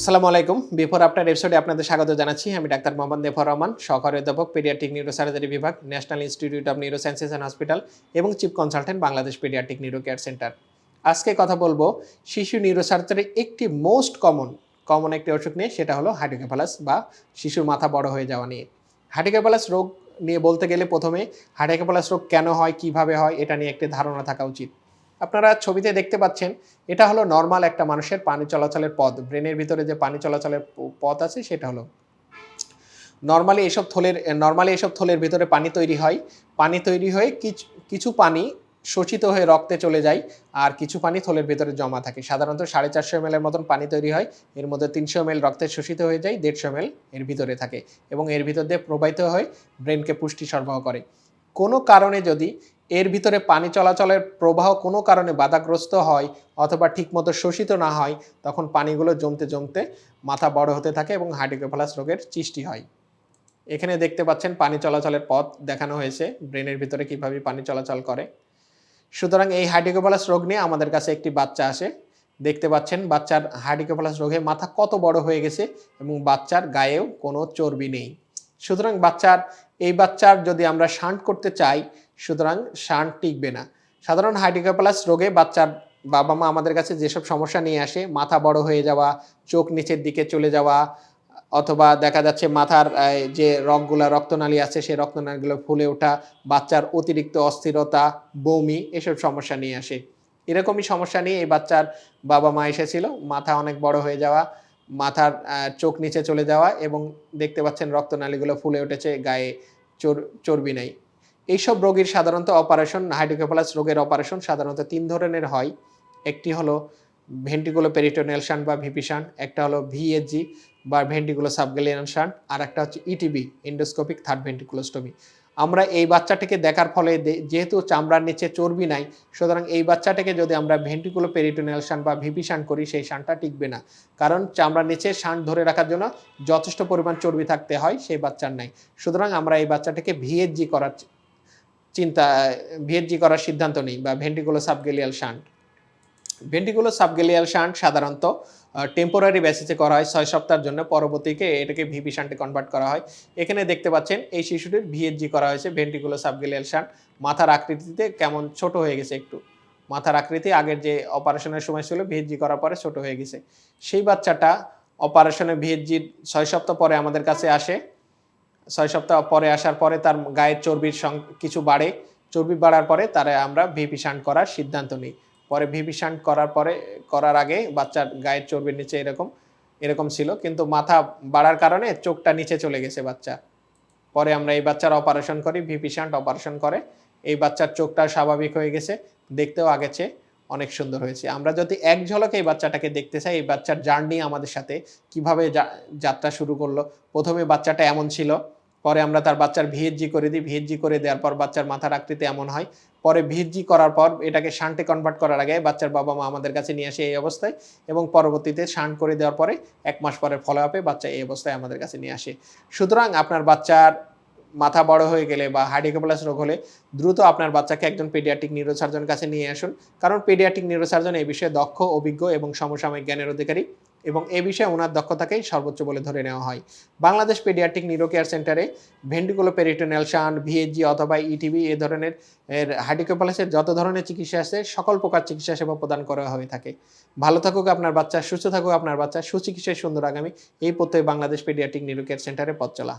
আসসালামু আলাইকুম। Before after এপিসোডে আপনাদের স্বাগত জানাচ্ছি। আমি ডাক্তার মোহাম্মদ নেফর রহমান, সহকারী অধ্যাপক পেডিয়াট্রিক নিউরোসার্জারি বিভাগ national institute of neurosciences and hospital এবং chief consultant Bangladesh paediatric neuro care centre আজকে কথা বলব শিশু নিউরোসার্জারির একটি মোস্ট কমন কমন একটি অসুখ নিয়ে, সেটা হলো হাইড্রোকেফালাস বা শিশুর মাথা বড় হয়ে যাওয়া নিয়ে। হাইড্রোকেফালাস রোগ নিয়ে বলতে গেলে প্রথমে হাইড্রোকেফালাস রোগ কেন হয়, কীভাবে হয়, এটা নিয়ে একটি ধারণা থাকা উচিত। আপনারা ছবিতে দেখতে পাচ্ছেন, এটা হলো নর্মাল একটা মানুষের পানি চলাচলের পথ। ব্রেনের ভিতরে যে পানি চলাচলের পথ আছে, সেটা হলো নর্মালি এসব থলের নর্মালি এসব থলের ভিতরে পানি তৈরি হয়। পানি তৈরি হয়ে কিছু পানি শোষিত হয়ে রক্তে চলে যায় আর কিছু পানি থলের ভিতরে জমা থাকে। সাধারণত সাড়ে চারশো এম এর মতন পানি তৈরি হয়। এর মধ্যে তিনশো এম রক্তে শোষিত হয়ে যায়, দেড়শো এম এর ভিতরে থাকে এবং এর ভিতর দিয়ে প্রবাহিত হয়ে ব্রেনকে পুষ্টি সরবরাহ করে। কোনো কারণে যদি এর ভিতরে পানি চলাচলের প্রবাহ কোনো কারণে বাধাগ্রস্ত হয় অথবা ঠিকমতো শোষিত না হয়, তখন পানিগুলো জমতে জমতে মাথা বড় হতে থাকে এবং হাইড্রোকেফালাস রোগের সৃষ্টি হয়। এখানে দেখতে পাচ্ছেন পানি চলাচলের পথ দেখানো হয়েছে, ব্রেনের ভিতরে কীভাবে পানি চলাচল করে। সুতরাং এই হাইড্রোকেফালাস রোগ নিয়ে আমাদের কাছে একটি বাচ্চা আসে। দেখতে পাচ্ছেন বাচ্চার হাইড্রোকেফালাস রোগে মাথা কত বড় হয়ে গেছে এবং বাচ্চার গায়েও কোনো চর্বি নেই। সুতরাং বাচ্চার, এই বাচ্চার যদি আমরা শান্ট করতে চাই, সুতরাং শান্ট টিকবে না। সাধারণ হাইড্রোকেফালাস রোগে বাচ্চার বাবা মা আমাদের কাছে যেসব সমস্যা নিয়ে আসে, মাথা বড় হয়ে যাওয়া, চোখ নিচের দিকে চলে যাওয়া, অথবা দেখা যাচ্ছে মাথার যে রগগুলা, রক্তনালী আছে, সেই রক্তনালীগুলো ফুলে ওঠা, বাচ্চার অতিরিক্ত অস্থিরতা, বমি, এসব সমস্যা নিয়ে আসে। এরকমই সমস্যা নিয়ে এই বাচ্চার বাবা মা এসেছিল, মাথা অনেক বড় হয়ে যাওয়া মাথার চোখ নিচে চলে যাওয়া এবং দেখতে পাচ্ছেন রক্তনালীগুলো ফুলে উঠেছে, গায়ে চর, চর্বি নেই। এইসব রোগীর সাধারণত অপারেশন হাইড্রোকেফালাস রোগের অপারেশন সাধারণত তিন ধরনের হয়। একটি হলো ভেন্টিকুলো পেরিটোনিয়াল বা ভিপি শান্ট, একটা হলো ভিএসজি বা ভেন্টিকুলো সাবগেলিয়ান আর একটা হচ্ছে ইটিবি ইন্ডোস্কোপিক থার্ড ভেন্টিকুলোস্টমি আমরা এই বাচ্চাটিকে দেখার ফলে যেহেতু চামড়ার নিচে চর্বি নাই, সুতরাং এই বাচ্চাটাকে যদি আমরা ভেন্টিকুলো পেরিটোনিয়াল শান্ট বা ভিপি শান করি, সেই শানটা টিকবে না। কারণ চামড়ার নিচে শান ধরে রাখার জন্য যথেষ্ট পরিমাণ চর্বি থাকতে হয়, সেই বাচ্চার নাই। সুতরাং আমরা এই বাচ্চাটাকে ভিএসজি করার চিন্তা ভিএসজি করার সিদ্ধান্ত নিই, বা ventriculo subgaleal shunt ventriculo subgaleal shunt সাধারণত টেম্পোরারি বেসিসে করা হয়, ছয় সপ্তাহের জন্য। পরবর্তীকে এটাকে ভিপি শান্টে কনভার্ট করা হয়। এখানে দেখতে পাচ্ছেন, এই শিশুটির ভিএসজি করা হয়েছে ভেন্টিকুলো সাবগেলিয়াল শান্ট মাথার আকৃতিতে কেমন ছোট হয়ে গেছে একটু। মাথার আকৃতি আগের যে অপারেশনের সময় ছিল ভিএসজি করার পরে ছোট হয়ে গেছে। সেই বাচ্চাটা অপারেশনে ভিএসজির ছয় সপ্তাহ পরে আমাদের কাছে আসে। ছয় সপ্তাহ পরে আসার পরে তার গায়ের চর্বির সং- কিছু বাড়ে। চর্বি বাড়ার পরে তারা আমরা ভিপি শান্ট করার সিদ্ধান্ত নিই। পরে শান্ট করার পরে, করার আগে বাচ্চার গায়ের চর্বির নিচে এরকম এরকম ছিল। কিন্তু মাথা বাড়ার কারণে চোখটা নিচে চলে গেছে বাচ্চা। পরে আমরা এই বাচ্চার অপারেশন করি ভিপি শান্ট অপারেশন করে। এই বাচ্চার চোখটা স্বাভাবিক হয়ে গেছে, দেখতেও আগে চেয়ে অনেক সুন্দর হয়েছে। আমরা যদি এক ঝলকে এই বাচ্চাটাকে দেখতে চাই, এই বাচ্চার জার্নি আমাদের সাথে কীভাবে যাত্রা শুরু করল, প্রথমে বাচ্চাটা এমন ছিল পরে আমরা তার বাচ্চার ভিএসজি করে দিই ভিএসজি করে দেওয়ার পর বাচ্চার মাথার আকৃতি এমন হয়। পরে ভিএসজি করার পর এটাকে শান্টে কনভার্ট করার আগে বাচ্চার বাবা মা আমাদের কাছে নিয়ে আসে এই অবস্থায় এবং পরবর্তীতে শান্ট করে দেওয়ার পরে এক মাস পরে ফলো আপে বাচ্চা এই অবস্থায় আমাদের কাছে নিয়ে আসে। সুতরাং আপনার বাচ্চার মাথা বড় হয়ে গেলে বা হার্ডিকোপ্লাস রোগ হলে দ্রুত আপনার বাচ্চাকে একজন পেডিয়াট্রিক নিউরোসার্জনের কাছে নিয়ে আসুন। কারণ পেডিয়াট্রিক নিউরোসার্জন এই বিষয়ে দক্ষ, অভিজ্ঞ এবং সমসাময়িক জ্ঞানের অধিকারী। এবং এ বিষয়ে ওনার দক্ষতাকেই সর্বোচ্চ বলে ধরে নেওয়া হয়। বাংলাদেশ পেডিয়াট্রিক নিউরো কেয়ার সেন্টারে ভেন্ডিগুলো পেরিটোনাল শান ভিএজি অথবা ইটিভি এ ধরনের, এর হাইড্রোকেফালাসের যত ধরনের চিকিৎসা আছে, সকল প্রকার চিকিৎসা সেবা প্রদান করা হয়ে থাকে। ভালো থাকুক আপনার বাচ্চা, সুস্থ থাকুক আপনার বাচ্চা, সুচিকিৎসায় সুন্দর আগামী। এই প্রত্যয় বাংলাদেশ পেডিয়াট্রিক নিউরো কেয়ার সেন্টারে পথ চলা।